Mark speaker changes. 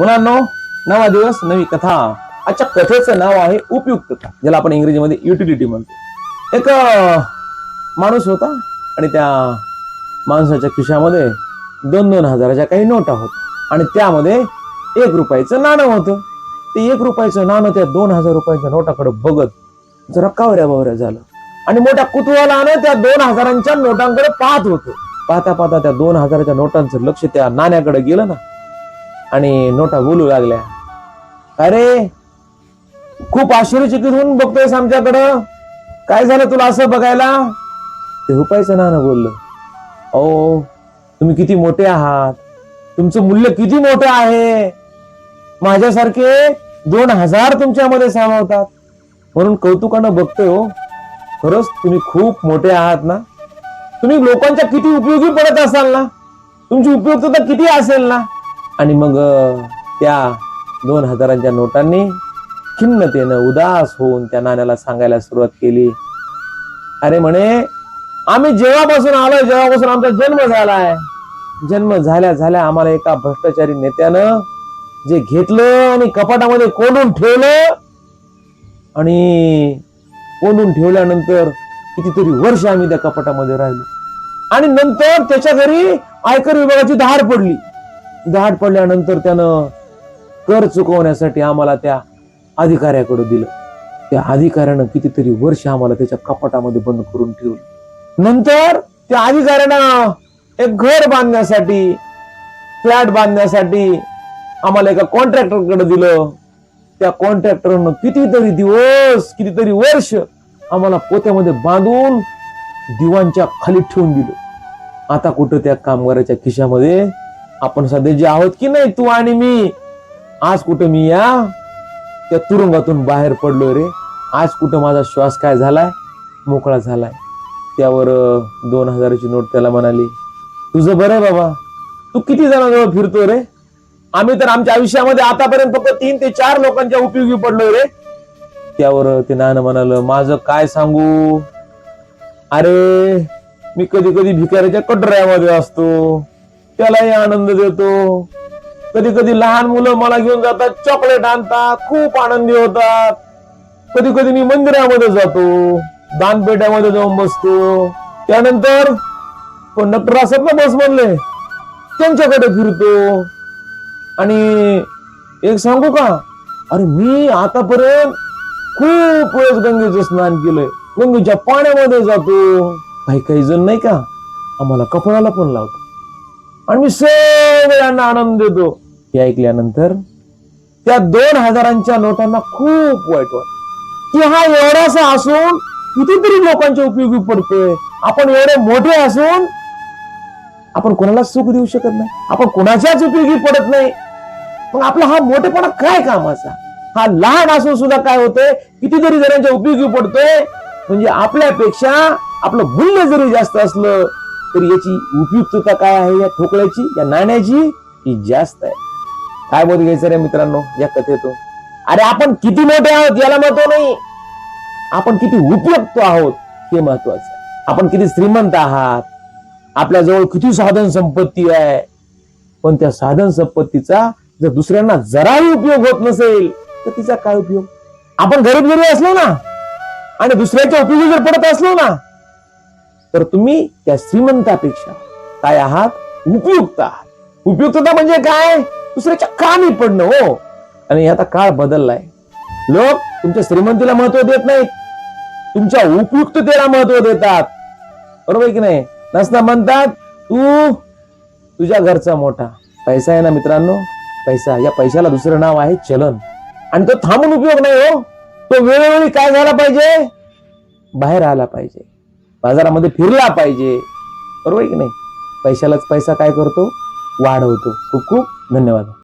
Speaker 1: मुलांनो नवा दिवस नवी कथा. आजच्या कथेचं नाव आहे उपयुक्तता ज्याला आपण इंग्रजीमध्ये युटिलिटी म्हणतो. एक माणूस होता आणि त्या माणसाच्या खिशामध्ये दोन दोन हजाराच्या काही नोटा होत्या. आणि त्यामध्ये एक रुपयाचं नाणं होतं. ते एक रुपयाचं नाणं त्या दोन हजार रुपयाच्या नोटाकडे बघत जरा कावऱ्या बावऱ्या झालं. आणि मोठ्या कुतूहलानं त्या दोन हजारांच्या नोटांकडे पाहत होतं. पाहता पाहता त्या दोन हजाराच्या नोटांचं लक्ष त्या नाण्याकडे गेलं ना. आणि नोटा बोलू लागल्या. अरे खूप आश्चर्यचकित होऊन बघतोयस आमच्याकडं. काय झालं तुला असं बघायला? ते रुपयाचं ना बोललं. अहो तुम्ही किती मोठे आहात. तुमचं मूल्य किती मोठं आहे. माझ्यासारखे दोन हजार तुमच्यामध्ये सामावतात. म्हणून कौतुकानं बघतोय हो. खरंच तुम्ही खूप मोठे आहात ना? तुम्ही लोकांच्या किती उपयोगी पडत असाल ना? तुमची उपयुक्तता किती असेल ना? आणि मग त्या दोन हजारांच्या नोटांनी खिन्नतेनं उदास होऊन त्या नाण्याला सांगायला सुरुवात केली. अरे म्हणे आम्ही जेव्हापासून आलोय जेव्हापासून आमचा जन्म झालाय. जन्म झाल्या झाल्या आम्हाला एका भ्रष्टाचारी नेत्यानं जे घेतलं आणि कपाटामध्ये कोंडून ठेवलं आणि कोंडून ठेवल्यानंतर कितीतरी वर्ष आम्ही त्या कपाटामध्ये राहिलो. आणि नंतर त्याच्या घरी आयकर विभागाची धार पडली. दहाड पडल्यानंतर त्यानं कर चुकवण्यासाठी आम्हाला त्या अधिकाऱ्याकडे दिलं. त्या अधिकाऱ्यानं कितीतरी वर्ष आम्हाला त्याच्या कपाटामध्ये बंद करून ठेवलं. नंतर त्या अधिकाऱ्यानं एक घर बांधण्यासाठी फ्लॅट बांधण्यासाठी आम्हाला एका कॉन्ट्रॅक्टरकडे दिलं. त्या कॉन्ट्रॅक्टरनं कितीतरी दिवस कितीतरी वर्ष आम्हाला पोत्यामध्ये बांधून दिवांच्या खाली ठेवून दिलं. आता कुठं त्या कामगाराच्या खिशामध्ये आपण सध्या जे आहोत की नाही तू आणि मी? आज कुठं मी या? त्या तुरुंगातून बाहेर पडलो रे. आज कुठं माझा श्वास काय झालाय? मोकळा झालाय. त्यावर दोन हजाराची नोट त्याला म्हणाली तुझं बरं आहे बाबा. तू किती जणांजवळ फिरतोय रे? आम्ही तर आमच्या आयुष्यामध्ये आतापर्यंत फक्त तीन ते चार लोकांच्या उपयोगी पडलो रे. त्यावर ते नानं म्हणाल माझं काय सांगू? अरे मी कधी कधी भिकाऱ्याच्या कटऱ्यामध्ये असतो. त्यालाही आनंद देतो. कधी कधी लहान मुलं मला घेऊन जातात चॉकलेट आणतात खूप आनंदी होतात. कधी कधी मी मंदिरामध्ये जातो दानपेट्यामध्ये जाऊन बसतो. त्यानंतर कंडक्टर असत ना बस म्हणले त्यांच्याकडे फिरतो. आणि एक सांगू का? अरे मी आतापर्यंत खूप वेळेस गंगेचं स्नान केलंय. गंगेच्या पाण्यामध्ये जातो. काही काही जण नाही का आम्हाला कपड्याला पण लावतो आणि मी सगळ्यांना आनंद देतो. हे ऐकल्यानंतर त्या दोन हजारांच्या नोटांना खूप वाईट वाटत की हा एवढासा असून कितीतरी लोकांच्या उपयोगी पडतोय. आपण एवढे मोठे असून आपण कोणाला सुख देऊ शकत नाही. आपण कोणाच्याच उपयोगी पडत नाही. मग आपला हा मोठेपणा काय कामाचा? हा लहान असून सुद्धा काय होतंय? कितीतरी जणांच्या उपयोगी पडतोय. म्हणजे आपल्यापेक्षा आपलं मूल्य जरी जास्त असलं तर याची उपयुक्तता काय आहे? या ठोकळ्याची या नाण्याची? ही जास्त आहे. काय बोध घ्यायचं रे मित्रांनो या कथेतून? अरे आपण किती मोठे आहोत याला महत्त्व नाही. आपण किती उपयुक्त आहोत हे महत्वाचं आहे. आपण किती श्रीमंत आहात. आपल्या जवळ किती साधन संपत्ती आहे. पण त्या साधन संपत्तीचा जर दुसऱ्यांना जराही उपयोग होत नसेल तर तिचा काय उपयोग? आपण गरीब जरी असलो ना आणि दुसऱ्याच्या उपयोगी जर पडत असलो ना तर तुम्ही त्या श्रीमंतापेक्षा काय आहात? उपयुक्त आहात. उपयुक्तता म्हणजे काय? दुसऱ्याच्या कामी पडणं हो. आणि आता काळ बदललाय. लोक तुमच्या श्रीमंतीला महत्त्व देत नाहीत. तुमच्या उपयुक्ततेला महत्त्व देतात. बरोबर आहे की नाही? नसता म्हणतात तू तुझ्या घरचा मोठा. पैसा आहे ना मित्रांनो? पैसा. या पैशाला दुसरं नाव आहे चलन. आणि तो थांबून उपयोग नाही हो. तो वेळोवेळी काय झाला पाहिजे? बाहेर आला पाहिजे. बाजारामध्ये फिरला पाहिजे. बरोबर की नाही? पैशालाच पैसा काय करतो? वाढवतो. खूप खूप धन्यवाद.